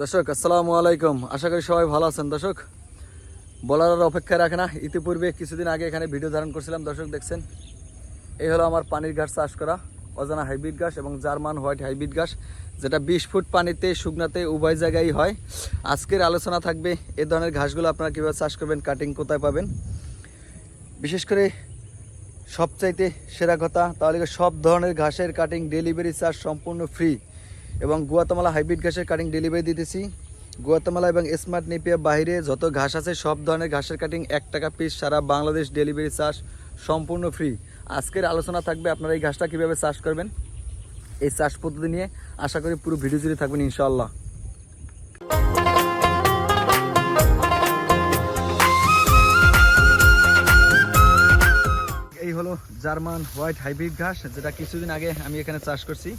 দর্শক, আসসালামু আলাইকুম। আশা করি সবাই ভালো আছেন। দর্শক, বলার অপেক্ষায় রাখে না। ইতিপূর্বে কিছুদিন আগে এখানে ভিডিও ধারণ করছিলাম। দর্শক, দেখছেন? এই হলো আমার পানির ঘাস চাষ করা। অজানা হাইব্রিড ঘাস এবং জার্মান হোয়াইট হাইব্রিড ঘাস, যেটা বিশ ফুট পানিতে, শুকনাতে উভয় জায়গায় হয়। আজকের আলোচনা থাকবে এ ধরনের ঘাসগুলো আপনারা কীভাবে চাষ করবেন, কাটিং কোথায় পাবেন। বিশেষ করে সবচাইতে সেরা কথা, তাহলে সব ধরনের ঘাসের কাটিং, ডেলিভারি চার্জ সম্পূর্ণ ফ্রি। এবং গুয়াতামালা হাইব্রিড ঘাসের কাটিং ডেলিভারি দিতেছি। গুয়াতামালা এবং স্মার্ট নেপিয়া বাইরে যত ঘাস আছে, সব ধরনের ঘাসের কাটিং এক টাকা পিস সারা বাংলাদেশ ডেলিভারি চার্জ সম্পূর্ণ ফ্রি আজকের আলোচনা থাকবে আপনারা এই ঘাসটা কীভাবে চাষ করবেন, এই চাষ পদ্ধতি নিয়ে। আশা করি পুরো ভিডিও জুড়ে থাকবেন ইনশাল্লাহ এই হলো জার্মান হোয়াইট হাইব্রিড ঘাস, যেটা কিছুদিন আগে আমি এখানে চাষ করছি।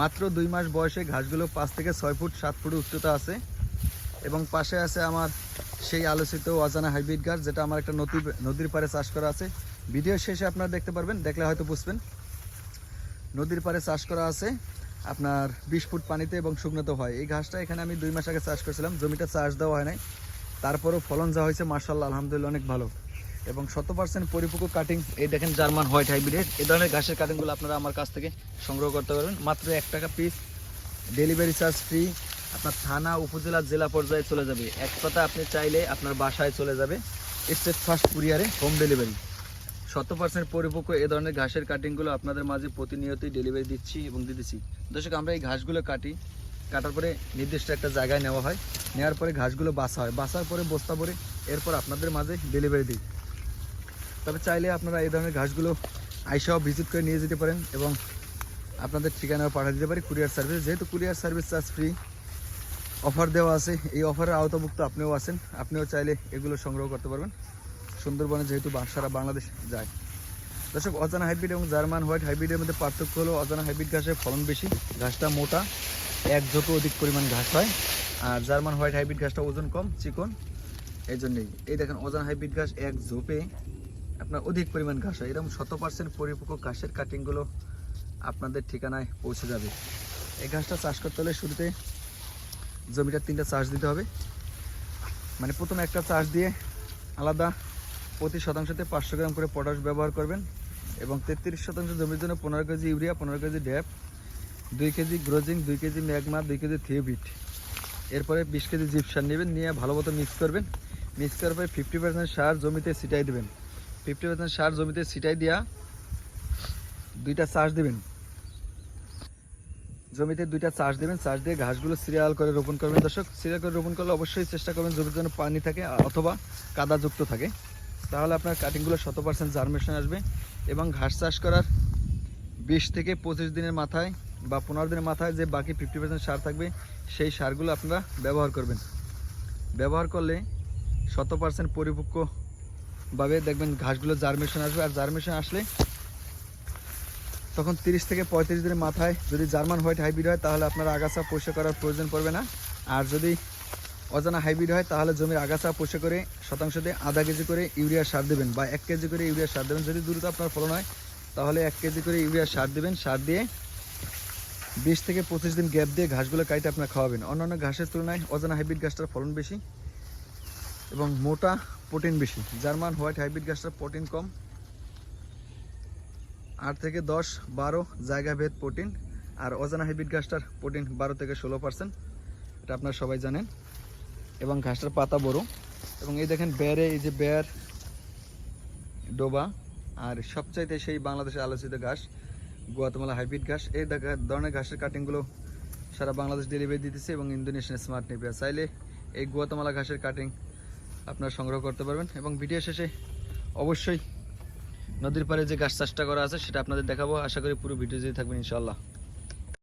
মাত্র দুই মাস বয়সে ঘাসগুলো পাঁচ থেকে ছয় ফুট, সাত ফুট উচ্চতা আছে। এবং পাশে আছে আমার সেই আলোচিত অজানা হাইব্রিড ঘাস, যেটা আমার একটা নদী, নদীর পাড়ে চাষ করা আছে। ভিডিও শেষে আপনারা দেখতে পারবেন, দেখলে হয়তো বুঝবেন। নদীর পাড়ে চাষ করা আছে আপনার বিশ ফুট পানিতে এবং শুকনোতে হয়। এই ঘাসটা এখানে আমি দুই মাস আগে চাষ করেছিলাম জমিটা চাষ দেওয়া হয় নাই। তারপরেও ফলন যা হয়েছে মার্শাল্লাহ আলহামদুলিল্লাহ, অনেক ভালো। এবং শত পার্সেন্ট পরিপক্ক কাটিং এই দেখেন জার্মান হোয়াইট হাইব্রিড এই ধরনের ঘাসের কাটিংগুলো আপনারা আমার কাছ থেকে সংগ্রহ করতে পারবেন। মাত্র এক টাকা পিস ডেলিভারি চার্জ ফ্রি আপনার থানা, উপজেলা, জেলা পর্যায়ে চলে যাবে। এক কথা আপনি চাইলে আপনার বাসায় চলে যাবে। স্টেট ফার্স্ট কুরিয়ারে হোম ডেলিভারি শত পার্সেন্ট পরিপক্ক এ ধরনের ঘাসের কাটিংগুলো আপনাদের মাঝে প্রতিনিয়তই ডেলিভারি দিচ্ছি এবং দিতেছি। দর্শক, আমরা এই ঘাসগুলো কাটি, কাটার পরে নির্দিষ্ট একটা জায়গায় নেওয়া হয়। নেওয়ার পরে ঘাসগুলো বাসা হয়। বাসার পরে বস্তা পরে এরপর আপনাদের মাঝে ডেলিভারি দিই। তবে চাইলে আপনারা এই ধরনের ঘাসগুলো আইসাও ভিজিট করে নিয়ে যেতে পারেন এবং আপনাদের ঠিকানাও পাঠিয়ে দিতে পারি কুরিয়ার সার্ভিস যেহেতু courier service charge free offer দেওয়া আছে। এই অফারের আওতাভুক্ত আপনিও আছেন। আপনিও চাইলে এগুলো সংগ্রহ করতে পারবেন। সুন্দরবনে যেহেতু সারা বাংলাদেশ যায়। দর্শক, অজানা হাইব্রিড এবং জার্মান হোয়াইট হাইব্রিডের মধ্যে পার্থক্য হলো, অজানা হাইব্রিড ঘাসের ফলন বেশি। ঘাসটা মোটা, এক ঝোপে অধিক পরিমাণ ঘাস হয়। আর জার্মান হোয়াইট হাইব্রিড ঘাসটা ওজন কম, চিকন। এই জন্যই। এই দেখেন, অজানা হাইব্রিড ঘাস এক ঝোপে আপনার অধিক পরিমাণ ঘাস হয়। এরকম শত পার্সেন্ট পরিপক্ক ঘাসের কাটিংগুলো আপনাদের ঠিকানায় পৌঁছে যাবে। এই ঘাসটা চাষ করতে হলে শুরুতে জমিটা তিনটা চাষ দিতে হবে। মানে প্রথমে একটা চাষ দিয়ে আলাদা প্রতি শতাংশতে পাঁচশো গ্রাম করে পটাশ ব্যবহার করবেন এবং তেত্রিশ শতাংশ জমির জন্য পনেরো কেজি ইউরিয়া, পনেরো কেজি ড্যাপ, দুই কেজি গ্রোজিং, দুই কেজি ম্যাগমা, দুই কেজি থিওবিট এরপরে বিশ কেজি জিপসার নেবেন, নিয়ে ভালো মতো মিক্স করবেন। মিক্স করার পরে ফিফটি পার্সেন্ট সার জমিতে ছিটাই দেবেন। ফিফটি পার্সেন্ট সার জমিতে ছিটাই দিয়া দুইটা চাষ দেবেন। জমিতে দুইটা চাষ দেবেন, চাষ দিয়ে ঘাসগুলো সিরিয়াল করে রোপণ করবেন। দর্শক, সিরিয়াল করে রোপণ করলে অবশ্যই চেষ্টা করবেন জমির জন্য পানি থাকে অথবা কাদাযুক্ত থাকে। তাহলে আপনার কাটিংগুলো শত পার্সেন্ট জার্মেশন আসবে এবং ঘাস চাষ করার বিশ থেকে পঁচিশ দিনের মাথায় বা পনেরো দিনের মাথায় যে বাকি ফিফটি পার্সেন্ট সার থাকবে, সেই সারগুলো আপনারা ব্যবহার করবেন। ব্যবহার করলে শত পার্সেন্ট পরিপক্কভাবে দেখবেন ঘাসগুলো জার্মেশন আসবে। আর জার্মেশন আসলে তখন তিরিশ থেকে পঁয়ত্রিশ দিনের মাথায় যদি জার্মান হোয়াইট হাইব্রিড হয়, তাহলে আপনার আগাছা পরিষ্কার করার প্রয়োজন পড়বে না। আর যদি অজানা হাইব্রিড হয়, তাহলে জমির আগাছা পরিষ্কার করে শতাংশ দিয়ে আধা কেজি করে ইউরিয়া সার দেবেন বা এক কেজি করে ইউরিয়া সার দেবেন। যদি দ্রুত আপনার ফলন হয়, তাহলে এক কেজি করে ইউরিয়া সার দেবেন। সার দিয়ে বিশ থেকে পঁচিশ দিন গ্যাপ দিয়ে ঘাসগুলো কাইটে আপনার খাওয়াবেন। অন্যান্য ঘাসের তুলনায় অজানা হাইব্রিড গাছটার ফলন বেশি। এবং মোটা প্রোটিন বেশি। জার্মান হোয়াইট হাইব্রিড গাছটা প্রোটিন কম। আট থেকে দশ, বারো জায়গা ভেদ প্রোটিন। আর অজানা হাইব্রিড গাছটার প্রোটিন বারো থেকে ষোলো পার্সেন্ট। এটা আপনারা সবাই জানেন। এবং ঘাসটার পাতা বড়। এবং এই দেখেন বেয়ারে, এই যে বেয়ার ডোবা। আর সবচাইতে সেই বাংলাদেশে আলোচিত ঘাস গুয়াতমালা হাইব্রিড ঘাস এই ধরনের ঘাসের কাটিংগুলো সারা বাংলাদেশ ডেলিভারি দিতেছে এবং ইন্দোনেশিয়ান স্মার্ট নেপিয়া চাইলে এই গুয়াতমালা ঘাসের কাটিং আপনারা সংগ্রহ করতে পারবেন এবং ভিডিও শেষে অবশ্যই নদীর পারে যে গাছ চাষটা করা আছে সেটা আপনাদের দেখাবো। আশা করি পুরো ভিডিও যদি থাকবেন ইনশাল্লাহ